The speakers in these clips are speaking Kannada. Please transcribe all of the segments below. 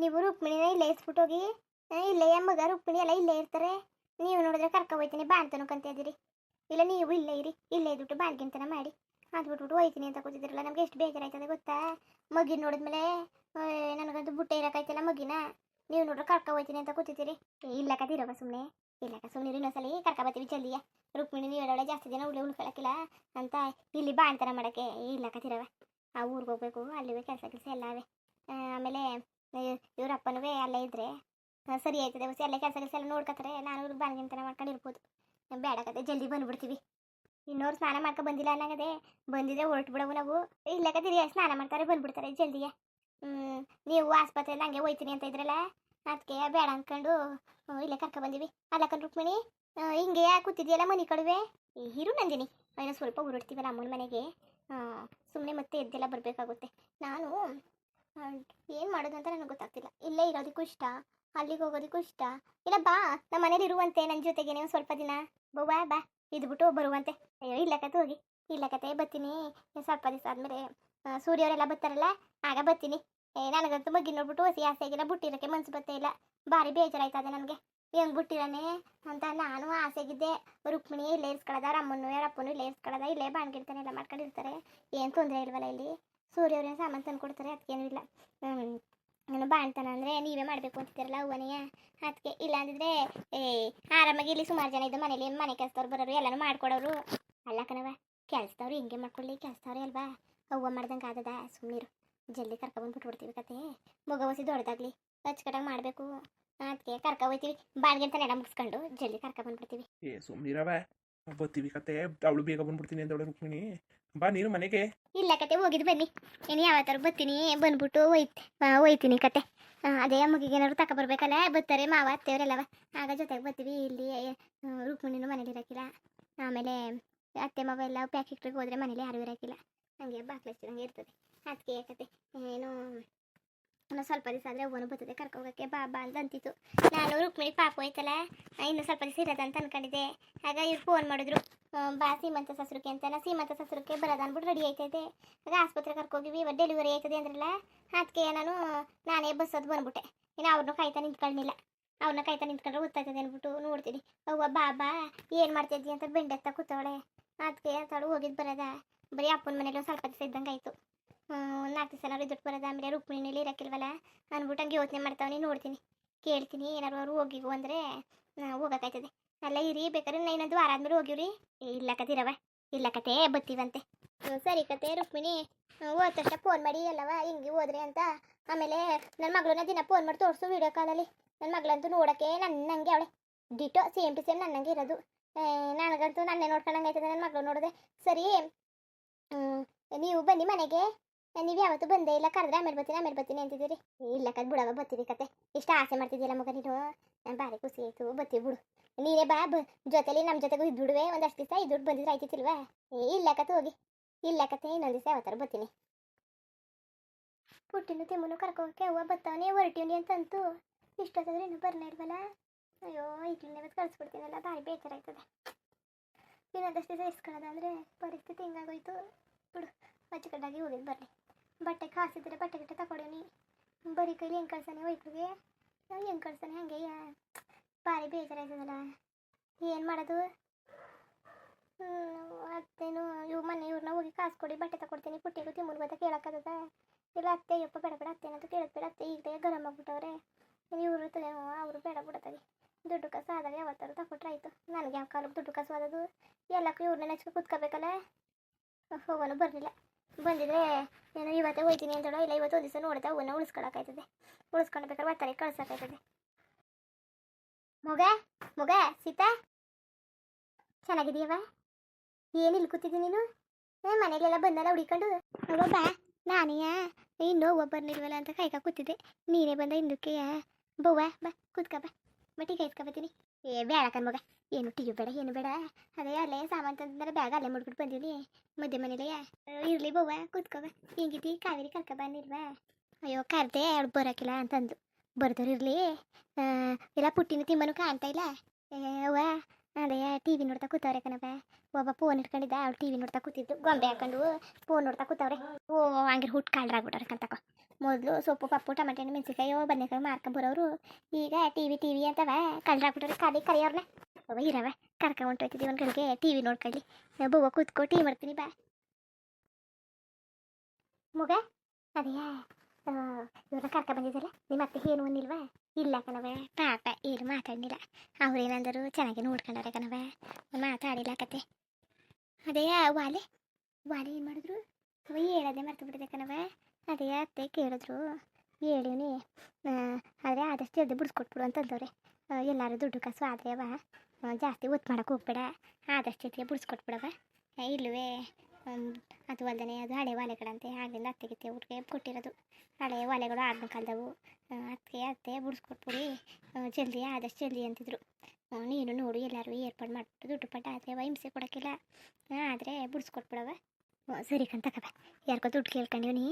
ನೀವು ರುಕ್ಮಿಣಿನ ಇಲ್ಲೇ ಹೋಗಿ ಇಲ್ಲೇ ಮಗ ರುಕ್ಮಿಣಿ ಎಲ್ಲ ಇಲ್ಲೇ ಇರ್ತಾರೆ, ನೀವು ನೋಡಿದ್ರೆ ಕರ್ಕ ಹೋಯ್ತೀನಿ ಬಾಣ್ತನು ಕಂತ ಇದ್ದೀರಿ. ಇಲ್ಲ ನೀವು ಇಲ್ಲೇ ಇರಿ, ಇಲ್ಲೇ ಇದ್ಬಿಟ್ಟು ಬಾಣ್ಗಿಂತನ ಮಾಡಿ. ಅದು ಬಿಟ್ಬಿಟ್ಟು ಹೋಯ್ತೀನಿ ಅಂತ ಕೂತಿದ್ರಲ್ಲ, ನಮ್ಗೆ ಎಷ್ಟು ಬೇಜಾರಾಯ್ತದೆ ಗೊತ್ತಾ? ಮಗಿನ ನೋಡಿದ್ಮೇಲೆ ನನಗಂತೂ ಬುಟ್ಟೆ ಇರೋಕ್ಕಾಯ್ತಿಲ್ಲ ಮಗಿನ. ನೀವು ನೋಡ್ರೆ ಕರ್ಕ ಹೋಯ್ತೀನಿ ಅಂತ ಕೂತಿದ್ದೀರಿ. ಇಲ್ಲ ಕದಿರವ ಸುಮ್ಮನೆ ಇಲ್ಲ ಸುಮ್ಮನೆ ಇನ್ನೊಂದ್ಸಲಿ ಕರ್ಕೊ ಬರ್ತೀವಿ ಜಲ್ದಿಯ. ರುಕ್ಮಿಣಿ ಹೇಳೋಳೆ ಜಾಸ್ತಿ ದಿನ ಉಳ್ಳೆ ಉಳ್ಕೊಳಕ್ಕಿಲ್ಲ ಅಂತ ಇಲ್ಲಿ ಬಾಣ್ತನ ಮಾಡೋಕ್ಕೆ. ಇಲ್ಲ ಕದಿರವ ಆ ಊರಿಗೆ ಹೋಗ್ಬೇಕು, ಅಲ್ಲಿವೆ ಕೆಲಸ ಕೆಲಸ ಎಲ್ಲ ಅವೆ. ಆಮೇಲೆ ಇವ್ರ ಅಪ್ಪನೂ ಅಲ್ಲೇ ಇದ್ರೆ. ಸರಿ ಆಯ್ತದೆ ಬಸ್ ಎಲ್ಲ ಕೆಲಸ ಕೆಲಸ ಎಲ್ಲ ನೋಡ್ಕೊತಾರೆ ನಾನು ಬಾಣ್ಗಿಂತನ ಮಾಡ್ಕೊಂಡು ಇರ್ಬೋದು. ಕತೆ ಜಲ್ದಿ ಬಂದ್ಬಿಡ್ತೀವಿ ಇನ್ನೋರು ಸ್ನಾನ ಮಾಡ್ಕೊ ಬಂದಿಲ್ಲ ಅನ್ನಗದೆ ಬಂದಿದೆ ಹೊರಟು ಬಿಡವು ನಾವು. ಇಲ್ಲ ಕತಿರಿ ಸ್ನಾನ ಮಾಡ್ತಾರೆ ಬಂದ್ಬಿಡ್ತಾರೆ ಜಲ್ದಿಗೆ. ನೀವು ಆಸ್ಪತ್ರೆಯಲ್ಲಿ ಹಂಗೆ ಹೋಯ್ತೀನಿ ಅಂತ ಇದ್ರಲ್ಲ ಅದಕ್ಕೆ ಬೇಡ ಅನ್ಕೊಂಡು ಆ, ಇಲ್ಲೇ ಕರ್ಕೊ ಬಂದಿವಿ. ಅಲ್ಲಕ್ಕನ್ ರುಕ್ಮಿಣಿ ಹಿಂಗೆ ಕೂತಿದ್ಯಲ್ಲ ಮನೆ ಕಡುವೆ? ಹೀರು ನಂದಿನಿ. ಏನೋ ಸ್ವಲ್ಪ ಉರುಡ್ತೀವಲ್ಲ ಅಮ್ಮನ ಮನೆಗೆ. ಸುಮ್ಮನೆ ಮತ್ತೆ ಎದ್ದೆಲ್ಲ ಬರಬೇಕಾಗುತ್ತೆ. ನಾನು ಏನು ಮಾಡೋದು ಅಂತ ನನಗೆ ಗೊತ್ತಾಗ್ತಿಲ್ಲ. ಇಲ್ಲೇ ಇರೋದಕ್ಕೂ ಇಷ್ಟ, ಅಲ್ಲಿಗೆ ಹೋಗೋದಕ್ಕೂ ಇಷ್ಟ. ಇಲ್ಲ ಬಾ ನಮ್ಮ ಮನೇಲಿ ಇರುವಂತೆ ನನ್ನ ಜೊತೆಗೆ ನೀವು ಸ್ವಲ್ಪ ದಿನ ಬಾ ಬಾ ಇದ್ಬಿಟ್ಟು ಬರುವಂತೆ. ಅಯ್ಯೋ, ಇಲ್ಲ ಕತೆ ಹೋಗಿ, ಇಲ್ಲ ಕತೆ, ಬರ್ತೀನಿ. ಸ್ವಲ್ಪ ದಿವಸ ಆದಮೇಲೆ ಸೂರ್ಯವರೆಲ್ಲ ಬರ್ತಾರಲ್ಲ, ಆಗ ಬರ್ತೀನಿ. ಏ, ನನಗಂತೂ ಬಗ್ಗೆ ನೋಡ್ಬಿಟ್ಟು ಹಸಿ ಆಸೆ ಆಗಿಲ್ಲ ಬುಟ್ಟಿರೋಕ್ಕೆ ಮನ್ಸು ಬರ್ತೇ ಇಲ್ಲ. ಭಾರಿ ಬೇಜಾರಾಯ್ತದೆ ನನಗೆ. ಹೆಂಗ್ ಬಿಟ್ಟಿರಾನೆ ಅಂತ ನಾನು ಆಸೆಗಿದ್ದೆ ರುಕ್ಮಿಣಿ ಇಲ್ಲೇ ಇರ್ಸ್ಕೊಳ್ಳೋದ ರಮ್ಮನ್ನು ಯಾರಪ್ಪನು ಇಲ್ಲೇ ಇರ್ಸ್ಕೊಳ್ಳೋದ ಇಲ್ಲೇ ಬಾಣ್ಗಿರ್ತಾನೆ ಎಲ್ಲ ಮಾಡ್ಕೊಂಡಿರ್ತಾರೆ. ಏನು ತೊಂದರೆ ಇಲ್ವಲ್ಲ ಇಲ್ಲಿ. ಸೂರ್ಯವ್ರೇನು ಸಾಮಾನು ತಂದು ಕೊಡ್ತಾರೆ ಅದಕ್ಕೇನು ಇಲ್ಲ ನಾನು ಬಾಣ್ತನ ಅಂದರೆ ನೀವೇ ಮಾಡಬೇಕು ಅಂತಿದ್ದೀರಲ್ಲ ಹೂವನೆಯ ಅದಕ್ಕೆ ಇಲ್ಲ ಅಂದಿದ್ರೆ, ಏ, ಆರಾಮಾಗಿ ಇಲ್ಲಿ ಸುಮಾರು ಜನ ಇದ್ದು ಮನೇಲಿ ಮನೆ ಕೆಲಸದವ್ರು ಬರೋರು, ಎಲ್ಲನೂ ಮಾಡ್ಕೊಡೋರು. ಅಲ್ಲ ಕಣವ ಕೆಲಸದವ್ರು ಹಿಂಗೆ ಮಾಡ್ಕೊಳ್ಳಿ ಕೆಲಸದವ್ರೆ ಅಲ್ವಾ? ಹೂವ ಮಾಡ್ದಂಗೆ ಆದದ ಸುಮ್ಮನಿರು ಜಲ್ದಿ ಕರ್ಕೊ ಬಿಟ್ಬಿಡ್ತೀವಿ ಕತೆ. ಮಗ ಹೊಸಿ ದೊಡ್ಡದಾಗ್ಲಿ ಮಾಡಬೇಕು. ಅದಕ್ಕೆ ಕರ್ಕೊ ಹೋಯ್ತೀವಿ. ಅಂತ ನೆಡ ಮುಗಿಸ್ಕೊಂಡು ಜಲ್ದಿ ಕರ್ಕೊ ಬಂದ್ಬಿಡ್ತೀವಿ ಏ ಬರ್ತೀವಿ ಕತೆ ಅವಳು ಬೇಗ ಬಂದ್ಬಿಡ್ತೀನಿ ಅಂತ ರುಕ್ಮಿಣಿ ಬಾ ನೀನು ಮನೆಗೆ. ಇಲ್ಲ ಕತೆ ಹೋಗಿದ್ದು ಬನ್ನಿ. ಇನ್ನು ಯಾವತ್ತಾರು ಬರ್ತೀನಿ. ಬಂದ್ಬಿಟ್ಟು ಒಯ್ತ್ ಒಯ್ತೀನಿ ಕತೆ. ಅದೇ ಮಗಿಗೆ ಏನಾದ್ರು ತಗೊಬರ್ಬೇಕಲ್ಲ ಬರ್ತಾರೆ ಮಾವ ಅತ್ತೆಯವರೆಲ್ಲವ ಆಗ ಜೊತೆಗೆ ಬರ್ತೀವಿ. ಇಲ್ಲಿ ರುಕ್ಮಿಣಿನೂ ಮನೇಲಿ ಇರೋಕ್ಕಿಲ್ಲ ಆಮೇಲೆ ಅತ್ತೆ ಮಾವ ಎಲ್ಲ ಪ್ಯಾಕೆಟ್ರಿಗೆ ಹೋದ್ರೆ ಮನೇಲಿ ಯಾರೂ ಇರೋಕ್ಕಿಲ್ಲ ಹಂಗೆ ಬಾಕ್ಲಚ್ಚಿದಂಗೆ ಇರ್ತದೆ. ಅದಕ್ಕೆ ಕತೆ. ಏನು ಇನ್ನು ಸ್ವಲ್ಪ ದಿವಸ ಆದರೆ ಒಬ್ಬನು ಬರ್ತದೆ ಕರ್ಕೋಗೋಕ್ಕೆ ಬಾ ಬಾ ಅಂತ ಅಂತಿತ್ತು. ನಾನು ರುಕ್ಮಿಣಿ ಪಾಪ ಹೋಯ್ತಲ್ಲ ಇನ್ನೂ ಸ್ವಲ್ಪ ದಿವಸ ಅಂತ ಅನ್ಕೊಂಡಿದ್ದೆ. ಆಗ ಇವ್ರು ಫೋನ್ ಮಾಡಿದ್ರು ಬಾ ಸೀಮಂತ ಸಸ್ರಕ್ಕೆ ಅಂತ. ನಾ ಸೀಮಂತ ಸಸ್ರಕ್ಕೆ ಬರೋದು ಅಂದ್ಬಿಟ್ಟು ರೆಡಿ ಆಯ್ತೈತೆ. ಆಗ ಆಸ್ಪತ್ರೆ ಕರ್ಕೋಗಿವಿ ಇವತ್ತು ಡೆಲಿವರಿ ಆಯ್ತದೆ ಅಂದ್ರಲ್ಲ ಅದಕ್ಕೆ ನಾನು, ನಾನೇ ಬಸ್ಸದು ಬಂದ್ಬಿಟ್ಟೆ. ಇನ್ನು ಅವ್ರನ್ನೂ ಕಾಯ್ತಾ ನಿಂತ್ಕೊಳ್ಳಿಲ್ಲ ಅವ್ರನ್ನ ಕಾಯ್ತಾ ನಿಂತ್ಕೊಂಡ್ರೆ ಗೊತ್ತಾಯ್ತದೆ ಅಂದ್ಬಿಟ್ಟು ನೋಡ್ತೀನಿ. ಅವ್ವ ಬಾಬಾ ಏನು ಮಾಡ್ತಿದ್ದಿ? ಅಂತ ಬೆಂಡೆತ್ತ ಕೂತವಳೆ. ಅದಕ್ಕೆ ಅಂತಾಳು ಹೋಗಿದ್ದು ಬರೋದ. ಬರೀ ಅಪ್ಪನ ಮನೇಲಿ ಸ್ವಲ್ಪ ದಿವಸ ಇದ್ದಂಗೆ ಆಯಿತು ನಾಲ್ಕು ದಿವಸ ಏನಾದ್ರು ದುಡ್ಡು ಬರೋದ? ಆಮೇಲೆ ರುಕ್ಮಿಣಿಲಿ ಇರಕ್ಕಿಲ್ವಲ್ಲ ಅಂದ್ಬಿಟ್ಟು ಹಂಗೆ ಯೋಚನೆ ಮಾಡ್ತಾವನಿ ನೋಡ್ತೀನಿ. ಕೇಳ್ತೀನಿ, ಏನಾದ್ರು ಅವ್ರು ಹೋಗಿಗು ಅಂದರೆ ಹೋಗೋಕ್ಕಾಯ್ತದೆ. ಅಲ್ಲ, ಇರಿ, ಬೇಕಾದ್ರೆ ನಾ ಇನ್ನೊಂದು ವಾರ ಆದ್ಮೇಲೆ ಹೋಗಿವ್ರಿ. ಇಲ್ಲ ಕತಿರವ ಇಲ್ಲ ಕತೆ ಬತ್ತೀವಂತೆ. ಸರಿ ಕತೆ ರುಕ್ಮಿಣಿ. ಹೋದ ತಕ್ಷಣ ಫೋನ್ ಮಾಡಿ ಎಲ್ಲವ ಹಿಂಗೆ ಹೋದ್ರೆ ಅಂತ. ಆಮೇಲೆ ನನ್ನ ಮಗಳನ್ನ ದಿನ ಫೋನ್ ಮಾಡಿ ತೋರಿಸು ವಿಡಿಯೋ ಕಾಲಲ್ಲಿ ನನ್ನ ಮಗಳಂತೂ ನೋಡೋಕ್ಕೆ ನನ್ನಂಗೆ ಅವಳೆ. ಡಿಟೋ ಸೇಮ್ ಟು ಸೇಮ್ ನನ್ನಂಗೆ ಇರೋದು. ನನಗಂತೂ ನನ್ನೇ ನೋಡ್ಕೊಂಡಂಗೆ ಆಯ್ತದೆ ನನ್ನ ಮಗಳು ನೋಡಿದೆ. ಸರಿ ನೀವು ಬನ್ನಿ ಮನೆಗೆ. ನೀವು ಯಾವತ್ತು ಬಂದೇ ಇಲ್ಲ ಕರೆದ್ರೆ ಆಮೇಲೆ ಬರ್ತೀನಿ ಆಮೇಲೆ ಬರ್ತೀನಿ ಅಂತಿದ್ದೀರಿ. ಇಲ್ಲ ಕದ್ ಬಿಡವ ಬರ್ತೀವಿ ಕತೆ. ಇಷ್ಟ ಆಸೆ ಮಾಡ್ತಿದ್ದಿಲ್ಲ ಮಗ ನೀನು? ನಾನು ಭಾರಿ ಖುಷಿ ಆಯಿತು, ಬರ್ತೀವಿ ಬಿಡು. ನೀನೇ ಬಾ ಜೊತೆಲಿ ನಮ್ಮ ಜೊತೆಗೂ ಇದ್ಬಿಡುವೆ ಒಂದಷ್ಟು ದಿವಸ ಇದ್ಬಿಟ್ಟು ಬಂದಿದ್ರೆ ಆಯ್ತಿತ್ತಿಲ್ವಾ? ಏ, ಇಲ್ಲ ಕತೆ, ಹೋಗಿ. ಇಲ್ಲ ಕತೆ, ಇನ್ನೊಂದು ದಿವಸ ಯಾವತ್ತಾರು ಬರ್ತೀನಿ. ಪುಟ್ಟಿನ ತಿಮ್ಮನು ಕರ್ಕೋಕೆ ಅವ್ವ ಬತ್ತವನೇ ಹೊರಟಿವ್ನಿ ಅಂತಂತು. ಇಷ್ಟೊತ್ತಾದ್ರೆ ಇನ್ನೂ ಬರ್ನೇ ಇಲ್ವಲ್ಲ? ಅಯ್ಯೋ, ಈಗಲೇ ಇವತ್ತು ಕಳಿಸ್ಬಿಡ್ತೀನಲ್ಲ, ಭಾರಿ ಬೇಜಾರಾಯ್ತದೆ. ಇನ್ನೊಂದಷ್ಟು ದಿವಸ ಇಸ್ಕೊಳ್ಳೋದಂದ್ರೆ ಪರಿಸ್ಥಿತಿ ಹಿಂಗಾಗೋಯ್ತು. ಬಿಡು, ಅಚ್ಚುಕಟ್ಟಾಗಿ ಹೋಗಿದ್ದು ಬರಲಿ. ಬಟ್ಟೆ ಕಾಸಿದ್ರೆ ಬಟ್ಟೆ ಗಿಟ್ಟೆ ತಗೊಡೀನಿ ಬರೀ ಕೈಲಿ ಹೆಂಗೆ ಕಳ್ಸಾನೆ ವೈಕ್ಳಿಗೆ ಹೆಂಗೆ ಕಳ್ಸಾನೆ ಹಂಗೆ? ಭಾರಿ ಬೇಜಾರಾಯ್ತದಲ್ಲ. ಏನು ಮಾಡೋದು? ಅತ್ತೇನು, ಇವ್ ಮನೆ ಇವ್ರನ್ನ ಹೋಗಿ ಕಾಸು ಕೊಡಿ, ಬಟ್ಟೆ ತಗೊಡ್ತೀನಿ, ಪುಟ್ಟಿಗೂ ತಿಮ್ಮ ಗೊತ್ತಾ ಕೇಳಕ್ಕದ ಇಲ್ಲ ಅತ್ತೆ, ಯಪ್ಪ, ಬೇಡ ಬೇಡ, ಅತ್ತೆ ಏನಂತ ಕೇಳೋದು ಬೇಡ ಅತ್ತೆ ಈಗ ಗರಂ ಆಗ್ಬಿಟ್ಟವ್ರೆ. ಇವರು ಅವರು ಬೇಡ ಬಿಡತ್ತಾಗೆ ದುಡ್ಡು ಕಾಸು ಆದಾಗ ಯಾವತ್ತಾರು ತಗೊಟ್ರೆ ಆಯಿತು. ನನಗೆ ಯಾವ ಕಾಲಕ್ಕೆ ದುಡ್ಡು ಕಾಸು ಆದದು ಎಲ್ಲಕ್ಕೂ ಇವ್ರನ್ನ ನೆಚ್ಕೊ ಕೂತ್ಕೋಬೇಕಲ್ಲ? ಹೋಗೋನು ಬರಲಿಲ್ಲ. ಬಂದಿದ್ರೆ ಏನೋ ಇವತ್ತೇ ಹೋಯ್ತೀನಿ ಅಂತೇಳೋ ಇಲ್ಲ ಇವತ್ತು ಒಂದು ದಿವಸ ನೋಡ್ತಾ ಅವನ್ನ ಉಳಿಸ್ಕೊಳಕಾಯ್ತದೆ ಉಳಿಸ್ಕೊಂಡು ಬೇಕಾದ್ರೆ ಬರ್ತಾರೆ ಕಳ್ಸೋಕ್ಕಾಯ್ತದೆ. ಮಗ ಮೊಗ ಸೀತಾ. ಚೆನ್ನಾಗಿದೀಯವ ಇಲ್ಲಿ ಕೂತಿದ್ದೀನಿ ನೀನು? ಏ, ಮನೆಯಲ್ಲೆಲ್ಲ ಬಂದಲ್ಲ ಹುಡಿಕೊಂಡು? ಒಬ್ಬ ನಾನೇ ಇನ್ನೂ ಒಬ್ಬರ್ನಿಲ್ವಲ್ಲ ಅಂತ ಕಾಯ್ಕ ಕೂತಿದ್ದೆ. ನೀನೇ ಬಂದ ಹಿಂದಕ್ಕೆ. ಬವ್ವ ಬಾ ಕೂತ್ಕ ಬಾ. ಮಟ್ಟಿಗೆ ಇಸ್ಕೊಬತ್ತೀನಿ ಏ ಬೇಡ ಮಗ. ಏನು ಟಿವಿ ಬೇಡ, ಏನು ಬೇಡ. ಅದೇ ಅಲ್ಲೇ ಸಾಮಾನು ತಂದ್ರೆ ಬ್ಯಾಗ್ ಅಲ್ಲೇ ಮುಡ್ಬಿಟ್ಟು ಬಂದೀನಿ ಮುದ್ದೆ ಮನೇಲೆ. ಇರ್ಲಿ ಬವ್ವ, ಕೂತ್ಕೋ. ಬಾ ಹೆಂಗಿತಿ ಕಾವೇರಿ ಕರ್ಕ ಬಂದಿಲ್ವಾ? ಅಯ್ಯೋ, ಕರ್ದೆ ಅವ್ಳು ಬರೋಕಿಲ್ಲ ಅಂತಂದು. ಬರ್ದವ್ರು ಇರಲಿ. ಇಲ್ಲ, ಪುಟ್ಟಿನ ತಿಮ್ಮನು ಕಾಣ್ತಾ ಇಲ್ಲ. ಅವ್ವ, ಅದೇ ಟಿ ವಿ ನೋಡ್ತಾ ಕೂತವ್ರೆ ಕಣವ ಒಬ್ಬ ಫೋನ್ ಇಟ್ಕೊಂಡಿದ್ದ ಅವ್ಳು ಟಿ ವಿ ನೋಡ್ತಾ ಕೂತಿದ್ದು. ಗೊಂಬೆ ಹಾಕೊಂಡು ಫೋನ್ ನೋಡ್ತಾ ಕೂತವ್ರೆ. ಓ ಹಂಗೆ ಹುಟ್ಟು ಕಾಳ್ರಾಗ್ಬಿಟ್ಟವ್ರೆ ಕಂತಕ ಮೊದಲು ಸೊಪ್ಪು, ಪಪ್ಪು, ಟಮಾಟೆ, ಹಣ್ಣು, ಮೆಣಸಿನ್ಕಾಯಿ, ಬದನೆಕಾಯಿ ಮಾರ್ಕೊಂಬರೋರು ಈಗ ಟಿ ವಿ ಟಿ ವಿ ಅಂತವ ಕಳ್ರಾಗ್ಬಿಟ್ಟವ್ರೆ ಕರಿ ಕರಿಯವ್ರನ್ನ ಅವ ಇರವ ಕರ್ಕ ಒಂದು ಕಡೆಗೆ ಟಿ ವಿ ನೋಡ್ಕೊಳ್ಳಿ. ಬವ್ವ ಕೂತ್ಕೊ ವಿ ಮಾಡ್ತೀನಿ ಬಾ. ಮಗ ಅದೇಯಾ ಇವ್ರನ್ನ ಕರ್ಕ ಬಂದಿದ್ದಲ್ಲ? ನಿಮ್ಮ ಅತ್ತೆ ಏನು ಅನ್ನಿಲ್ವಾ? ಇಲ್ಲ ಕಣವ ಪಾಪ, ಏನು ಮಾತಾಡಿಲ್ಲ ಅವ್ರೇನಂದರು ಚೆನ್ನಾಗಿ ನೋಡ್ಕೊಂಡವ್ರೆ ಕಣವ ಮಾತಾಡಿಲ್ಲ ಕತೆ. ಅದೇ, ವಾಲೆ. ವಾಲೆ ಏನು ಮಾಡಿದ್ರು? ಅವ ಹೇಳೋದೇ ಮರ್ತು ಬಿಟ್ಟಿದೆ ಕಣವ ಅದೇ ಅತ್ತೆ ಕೇಳಿದ್ರು. ಹೇಳಿವ್ನಿ ಆದರೆ ಆದಷ್ಟು ಎದ್ದು ಬಿಡಿಸ್ಕೊಟ್ಬಿಡು ಅಂತಂದವ್ರೆ. ಎಲ್ಲರೂ ದುಡ್ಡು ಕಾಸು ಆದರೆ ಅವ ಜಾಸ್ತಿ ಒತ್ತು ಮಾಡೋಕೆ ಹೋಗ್ಬೇಡ. ಆದಷ್ಟು ಜೊತೆಗೆ ಬಿಡಿಸ್ಕೊಟ್ಬಿಡವ. ಇಲ್ಲವೇ? ಅದು ಅಲ್ಲದೆ ಅದು ಹಳೆ ಒಲೆಗಳಂತೆ ಆಗಿಂದ ಅತ್ತೆಗಿತ್ತೆ ಹುಡುಗ ಕೊಟ್ಟಿರೋದು. ಹಳೆ ಒಲೆಗಳು ಆಗಿನ ಕಾಲದವು. ಅತ್ತಿಗೆ ಅತ್ತೆ ಬಿಡಿಸ್ಕೊಟ್ಬಿಡಿ. ಜಲ್ದಿ, ಆದಷ್ಟು ಜಲ್ದಿ ಅಂತಿದ್ರು. ನೀನು ನೋಡು ಎಲ್ಲರೂ ಏರ್ಪಾಡು ಮಾಡಿಬಿಟ್ಟು ದುಡ್ಡು ಪಟ್ಟ ಆದರೆ ಹಿಂಸೆ ಕೊಡೋಕ್ಕಿಲ್ಲ. ಆದರೆ ಬಿಡಿಸ್ಕೊಟ್ಬಿಡವ. ಸರಿ ಸರಿ ಕಂತಕವ ಯಾರಿಗೋ ದುಡ್ಡು ಕೇಳ್ಕೊಂಡಿವ್ನಿ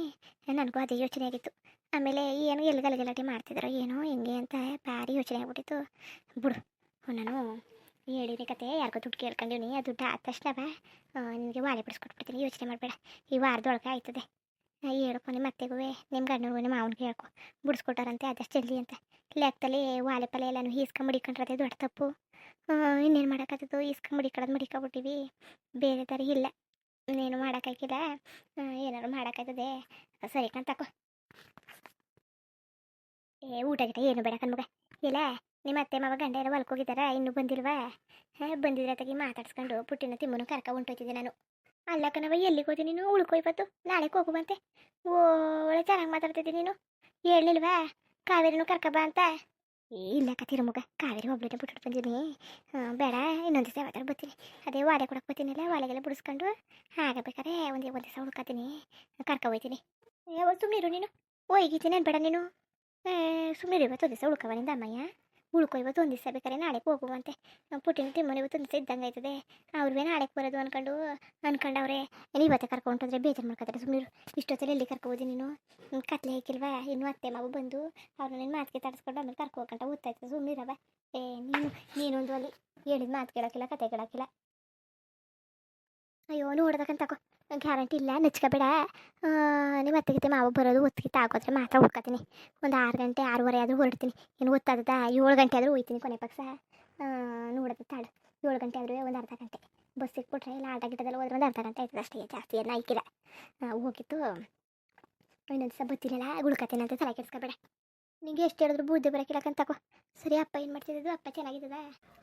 ನನಗೂ ಅದೇ ಯೋಚನೆ ಆಗಿತ್ತು. ಆಮೇಲೆ ಏನು ಎಲ್ಲಿ ಗಲಗಲಾಟೆ ಮಾಡ್ತಿದ್ರು ಏನೋ ಹೆಂಗೆ ಅಂತ ಭಾರಿ ಯೋಚನೆ ಆಗ್ಬಿಟ್ಟಿತ್ತು. ಬಿಡು ನಾನು ಹೇಳಿರಿ ಕತೆ, ಯಾರಿಗೋ ದುಡ್ಡು ಕೇಳ್ಕೊಂಡಿವ್ನಿ ಆ ದುಡ್ಡು ಆದ ಬಾ. ನಿನಗೆ ವಾಲೆ ಬಿಡಿಸ್ಕೊಟ್ಬಿಡ್ತೀನಿ, ಯೋಚನೆ ಮಾಡಬೇಡ. ಈ ವಾರದೊಳಗೆ ಆಯ್ತದೆ. ಹೇಳ್ಕೊ ನಿಮ್ಮ ಅತ್ತೆಗೂ ನಿಮ್ಮ ಗಂಡನಿಗೂ ನಿಮ್ಮ ಮಾವನಿಗೆ ಹೇಳ್ಕೊ. ಬಿಡಿಸ್ಕೊಟ್ಟಾರಂತೆ, ಅದಷ್ಟು ಜಲ್ದಿ ಅಂತ. ಲೆಕ್ಕದಲ್ಲಿ ವಾಲೆ ಪಲೆ ಎಲ್ಲನೂ ಈಸ್ಕೊಂಡ್ ಮಡಿಕೊಂಡ್ರದೆ ದೊಡ್ಡ ತಪ್ಪು. ಇನ್ನೇನು ಮಾಡೋಕ್ಕಾಗ್ತದೆ ಈಸ್ಕೊಂಡ್ ಮಡಿಕೊಳ್ಳೋದು ಮಡಿಕೊಬಿಟ್ಟಿವಿ. ಬೇರೆ ಥರ ಇಲ್ಲ. ಇನ್ನೇನು ಮಾಡೋಕ್ಕಾಗಿಲ್ಲ. ಏನಾದ್ರು ಮಾಡೋಕ್ಕಾಗ್ತದೆ. ಸರಿ ಕಣ್ತಕೋ ಏ, ಊಟ ಗಿಟ ಏನು ಬೇಡ ಕಣ್ಮಗ. ಇಲ್ಲ? ನಿಮ್ಮ ಅತ್ತೆ ಮಾವ ಗಂಡ ಎಲ್ಲ ಹೊಲ್ಕೋಗಿದ್ದಾರ ಇನ್ನೂ ಬಂದಿಲ್ವಾ? ಹಾಂ, ಬಂದಿದ್ರೆ ತಗಿ ಮಾತಾಡ್ಸ್ಕೊಂಡು ಪುಟ್ಟಿನ ತಿಮ್ಮನು ಕರ್ಕ ಹೊಂಟೋಯ್ತಿದ್ದೆ ನಾನು. ಅಲ್ಲ ಕಣವ ಎಲ್ಲಿಗೆ ಹೋದಿ ನೀನು? ಉಳ್ಕೊ ಇವತ್ತು. ನಾಳೆಗೆ ಹೋಗುವಂತೆ. ಓ, ಒಳ್ಳೆ ಚೆನ್ನಾಗಿ ಮಾತಾಡ್ತಿದ್ದೆ ನೀನು. ಹೇಳಿಲ್ವಾ ಕಾವೇರಿನೂ ಕರ್ಕ ಬಾ ಅಂತ. ಇಲ್ಲ ಕತ್ತಿರ ಮಗ ಕಾವೇರಿ ಒಬ್ಳನ್ನ ಬಿಟ್ಬಿಟ್ಟು ಬಂದಿನಿ ಬೇಡ, ಇನ್ನೊಂದು ದಿವಸ ಯಾವಾಗ ಬರ್ತೀನಿ. ಅದೇ ವಾಲೆ ಕೊಡಕ್ಕೆ ಬರ್ತೀನಿಲ್ಲ ವಾಲೆಗೆಲ್ಲ ಬಿಡಿಸ್ಕೊಂಡು. ಆಗಬೇಕಾದ್ರೆ ಒಂದೇ, ಒಂದು ದಿವಸ ಹುಡ್ಕೋತೀನಿ. ಕರ್ಕ ಹೋಯ್ತೀನಿ. ಸುಮ್ಮನಿರು ನೀನು? ಹೋಗಿದ್ದೀನಿ ಬೇಡ ನೀನು. ಸುಮ್ಮನೆ ಇವತ್ತು ದಿವಸ ನಿಂದ ಅಮ್ಮಯ್ಯ. ಉಳ್ಕೊ ಇವತ್ತು ಒಂದು ನಾಳೆಗೆ ಹೋಗುವಂತೆ. ಪುಟ್ಟಿನ ತಿಮ್ಮನೆ ದಿವಸ ಇದ್ದಂಗೆ ಆಯ್ತದೆ. ಅವ್ರವೇ ನಾಳೆಗೆ ಬರೋದು ಅನ್ಕೊಂಡು, ಅನ್ಕೊಂಡವ್ರೆ ಇವತ್ತೆ ಕರ್ಕೊಂಡ್ರೆ ಬೇಜಾರು ಮಾಡ್ಕೊತಾರೆ ಸುಮ್ಮನೆ ಇಷ್ಟೊತ್ತಲ್ಲಿ ಎಲ್ಲಿ ಕರ್ಕೋಬೋದು ನೀನು? ಕತ್ಲೆ ಹಾಕಿಲ್ವಾ? ಇನ್ನು ಅತ್ತೆ ಮಗು ಬಂದು, ಅವ್ರು ನಿನ್ನ ಮಾತಿಗೆ ತಡಿಸ್ಕೊಂಡು ಆಮೇಲೆ ಕರ್ಕೊ ಹೋಗಂಟ ಓದ್ತಾಯ್ತದೆ ಸುಮ್ಮನಿರವ ಏ, ನೀನು, ನೀನೊಂದು ಅಲ್ಲಿ ಹೇಳಿದ ಮಾತು ಕೇಳೋಕ್ಕಿಲ್ಲ, ಕತೆ ಕೇಳೋಕ್ಕಿಲ್ಲ. ಅಯ್ಯೋ ನೋಡ್ದಕ್ಕಂತ ತಗೋ. ಗ್ಯಾರಂಟಿ ಇಲ್ಲ, ನೆಚ್ಕೊಬೇಡ. ನೀವು ಅತ್ತೆಗಿತ್ತೆ ಮಾವ ಬರೋದು ಒತ್ತಿಗೆ ತಾಕೋದ್ರೆ ಮಾತ್ರ ಹುಡ್ಕತೀನಿ ಒಂದು ಆರು ಗಂಟೆ, ಆರೂವರೆ ಆದರೂ ಹೊರಡ್ತೀನಿ. ಏನು ಗೊತ್ತಾದ ಏಳು ಗಂಟೆ ಆದರೂ ಹೋಯ್ತೀನಿ ಕೊನೆ ಪಕ್ಷ. ನೋಡೋದು ತಾಳು. ಏಳು ಗಂಟೆ ಆದರೂ ಒಂದು ಅರ್ಧ ಗಂಟೆ. ಬಸ್ ಸಿಕ್ಬಿಟ್ರೆ ಇಲ್ಲ ಆಟ ಗಿಟದಲ್ಲಿ ಹೋದ್ರೆ ಒಂದು ಅರ್ಧ ಗಂಟೆ ಆಯ್ತದೆ ಅಷ್ಟೇ ಜಾಸ್ತಿ ಏನು ಆಯ್ಕಿಲ್ಲ. ಹೋಗಿತ್ತು. ಇನ್ನೊಂದು ದಿವಸ ಬತ್ತಿರಲ್ಲ ಗುಳ್ಕತೀನಿ ಅಂತ ತಲೆ ಕೆಡ್ಸ್ಕೊಬೇಡ. ನಿಂಗೆ ಎಷ್ಟು ಹೇಳಿದ್ರು ಬೂದಿ ಬರೋಕ್ಕಿಲ್ಲ ತಗೋ. ಸರಿ, ಅಪ್ಪ ಏನು ಮಾಡ್ತಿದ್ದು ಅಪ್ಪ ಚೆನ್ನಾಗಿದ್ದದ?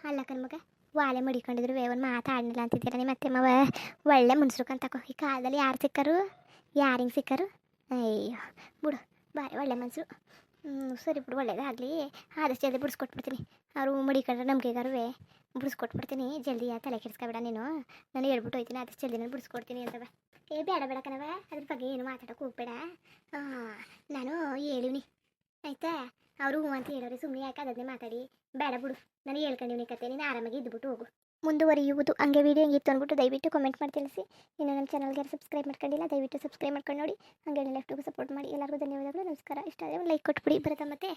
ಅಲ್ಲ ಕಣ್ಮಗ ವಾಲೆ ಮಡಿಕೊಂಡಿದ್ರು ಒಂದು ಮಾತಾಡಲಿಲ್ಲ ಅಂತಿದ್ದೀರ? ನಿಮ್ಮ ಮತ್ತೆ ಮಾವ ಒಳ್ಳೆ ಮನ್ಸರು ಕಂತಕೋ ಈ ಕಾಲದಲ್ಲಿ ಯಾರು ಸಿಕ್ಕರು? ಯಾರು ಹಿಂಗೆ ಸಿಕ್ಕರು? ಅಯ್ಯೋ, ಬಿಡು, ಬಾರಿ ಒಳ್ಳೆ ಮನ್ಸರು ಹ್ಞೂ ಸರಿ ಬಿಡು, ಒಳ್ಳೇದಾಗಲಿ. ಆದಷ್ಟು ಜಲ್ದಿ ಬಿಡಿಸ್ಕೊಟ್ಬಿಡ್ತೀನಿ. ಅವರು ಮಡಿಕೊಂಡ್ರೆ ವೇ ಬಿಡಿಸ್ಕೊಟ್ಬಿಡ್ತೀನಿ. ಜಲ್ದಿ ಆ ತಲೆ ಕೆಡಿಸ್ಕೊಬೇಡ ನೀನು. ನಾನು ಹೇಳ್ಬಿಟ್ಟು ಹೋಯ್ತೀನಿ. ಆದಷ್ಟು ಜಲ್ದಿ ನಾನು ಬಿಡಿಸ್ಕೊಡ್ತೀನಿ ಅಂತವ ಏ, ಬೇಡ ಬೇಡ ಕಣವ ಅದ್ರ ಬಗ್ಗೆ ಏನು ಮಾತಾಡೋಕೆ ಹೋಗ್ಬೇಡ. ಹಾಂ ನಾನು ಹೇಳಿವ್ನಿ. ಆಯ್ತಾ? ಅವರು ಹ್ಞೂ ಅಂತ ಹೇಳೋರು ಸುಮ್ಮನೆ ಯಾಕೆ ಅದನ್ನೇ ಮಾತಾಡಿ? ಬೇಡ ಬಿಡು, ನಾನು ಹೇಳ್ಕೊಂಡಿವ್ನಿ ಕತೆ, ನೀನು ಆರಾಮಾಗಿ ಇದ್ಬಿಟ್ಟು ಹೋಗು. ಮುಂದುವರಿಯುವುದು ಹಂಗೆ ವೀಡಿಯೋ ಹೆಂಗಿತ್ತು ಅಂದ್ಬಿಟ್ಟು ದಯವಿಟ್ಟು ಕಮೆಂಟ್ ಮಾಡಿ ತಿಳಿಸಿ. ಇನ್ನು ನಮ್ಮ ಚಾನಲ್ಗೆ ಯಾರು ಸಬ್ಸ್ಕ್ರೈಬ್ ಮಾಡ್ಕೊಂಡಿಲ್ಲ, ದಯವಿಟ್ಟು ಸಬ್ಸ್ಕ್ರೈಬ್ ಮಾಡ್ಕೊಂಡು ನೋಡಿ. ಹಂಗೆ ಲೆಫ್ಟಿಗೂ ಸಪೋರ್ಟ್ ಮಾಡಿ. ಎಲ್ಲರಿಗೂ ಧನ್ಯವಾದಗಳು, ನಮಸ್ಕಾರ. ಇಷ್ಟ ಆದರೆ ಒಂದು ಲೈಕ್ ಕೊಟ್ಬಿಡಿ. ಬರುತ್ತಾ ಮತ್ತೆ?